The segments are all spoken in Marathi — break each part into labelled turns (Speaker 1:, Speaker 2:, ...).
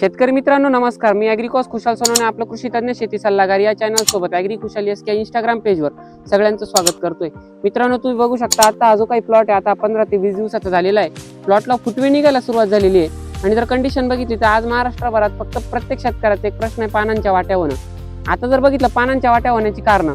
Speaker 1: शेतकरी मित्रांनो नमस्कार. मी अॅग्रिकॉस कुशाल सोनवणे आपलं कृषी तज्ञ शेती सल्लागार या चॅनल सोबत agri Kushal S K Instagram पेजवर सगळ्यांचं स्वागत करतोय. मित्रांनो तुम्ही बघू शकता आता जो काही प्लॉट आहे आता पंधरा ते वीस दिवसाचा झालेला आहे. प्लॉटला फुटवे निघायला सुरुवात झालेली आहे. आणि जर कंडिशन बघितली तर आज महाराष्ट्रभरात फक्त प्रत्येक शेतकऱ्याचा एक प्रश्न आहे पानांच्या वाट्या होणं. आता जर बघितलं पानांच्या वाट्या होण्याची कारणं.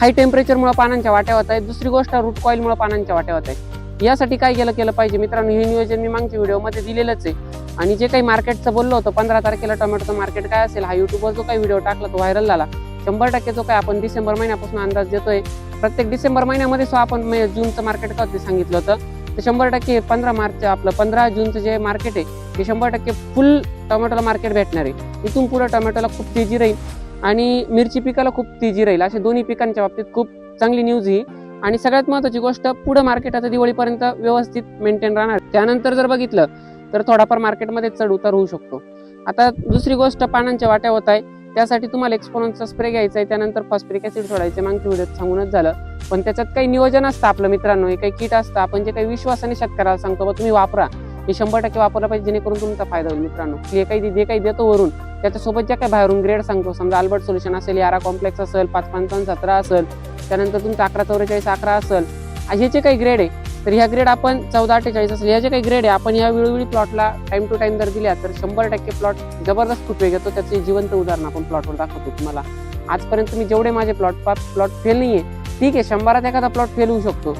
Speaker 1: हाय टेम्परेचरमुळे पानांच्या वाट्या होत आहेत. दुसरी गोष्ट रूट कॉईलमुळे पानांच्या वाट्या होत आहेत. यासाठी काय केलं केलं पाहिजे? मित्रांनो हे नियोजन मी मागच्या व्हिडिओमध्ये दिलेलंच आहे. आणि जे काही मार्केटचं बोललो होतं पंधरा तारखेला टोमॅटोचं मार्केट काय असेल हा युट्यूबवर जो काही व्हिडिओ टाकला तो व्हायरल झाला. शंभर टक्के जो काय आपण डिसेंबर महिन्यापासून अंदाज देतोय प्रत्येक डिसेंबर महिन्यामध्ये सो आपण मे जूनचं मार्केट का ते सांगितलं होतं. तर शंभर टक्के पंधरा मार्च आपलं पंधरा जूनचं जे मार्केट आहे ते शंभर टक्के फुल टोमॅटोला मार्केट भेटणार आहे. इथून पुढे टोमॅटोला खूप तेजी राहील आणि मिरची पिकाला खूप तेजी राहील. अशा दोन्ही पिकांच्या बाबतीत खूप चांगली न्यूज ही. आणि सगळ्यात महत्वाची गोष्ट पुढे मार्केट आता दिवाळीपर्यंत व्यवस्थित मेंटेन राहणार. त्यानंतर जर बघितलं तर थोडाफार मार्केटमध्ये चढ उतार होऊ शकतो. आता दुसरी गोष्ट पानांच्या वाट्या होत आहे. त्यासाठी तुम्हाला एक्सपोनचा स्प्रे घ्यायचा आहे त्यानंतर फॉस्फरिक ऍसिड सोडायचे. मागच्या व्हिडिओत सांगूनच झालं. पण त्याच्यात काही नियोजन असतं आपलं मित्रांनो. हे काही किट असतं. आपण जे काही विश्वासाने शेतकऱ्याला सांगतो बा तुम्ही वापरा. हे शंभर टक्के वापरलं पाहिजे जेणेकरून तुमचा फायदा होईल मित्रांनो. हे काही जे काही देतो वरून त्याच्यासोबत ज्या काही बाहेरून ग्रेड सांगतो समजा अल्बर्ट सोल्युशन असेल यारा कॉम्प्लेक्स असेल पाच पंचावन्न सतरा असेल त्यानंतर तुमचं अकरा चौवेचाळीस अकरा असेल हे जे काही ग्रेड आहे तर ह्या ग्रेड आपण चौदा अठ्ठेचाळीस असेल ह्या जे काही ग्रेड आहे आपण या वेळोवेळी प्लॉटला टाइम टू टाइम जर दिल्या तर शंभर टक्के प्लॉट जबरदस्त फुटवे घेतो. त्याचे जिवंत उदाहरण आपण प्लॉटवर दाखवतो तुम्हाला. आजपर्यंत मी जेवढे माझे प्लॉट प्लॉट फेल नाही आहे ठीक आहे शंभरात एखादा प्लॉट फेल होऊ शकतो.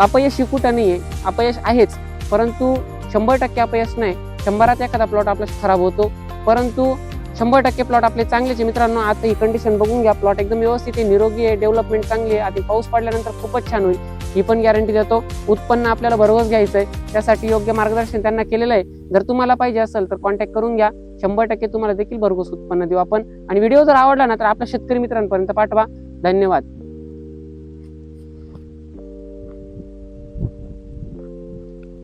Speaker 1: अपयश ही कुठं आहे अपयश आहेच परंतु शंभर टक्के अपयश नाही. शंभरात एखादा प्लॉट आपला खराब होतो परंतु शंभर टक्के प्लॉट आपले चांगलेच मित्रांनो आता ही कंडिशन बघून घ्या. प्लॉट एकदम व्यवस्थित आहे निरोगी आहे डेव्हलपमेंट चांगली आहे. आधी पाऊस पडल्यानंतर खूपच छान होईल. ही पण गॅरंटी देतो उत्पन्न आपल्याला भरघोस घ्यायचंय. त्यासाठी योग्य मार्गदर्शन त्यांना केलेलं आहे. जर तुम्हाला पाहिजे असेल तर कॉन्टॅक्ट करून घ्या. शंभर टक्के तुम्हाला देखील भरघोस उत्पन्न देऊ आपण. आणि व्हिडिओ जर आवडला ना तर आपल्या शेतकरी मित्रांपर्यंत पाठवा. धन्यवाद.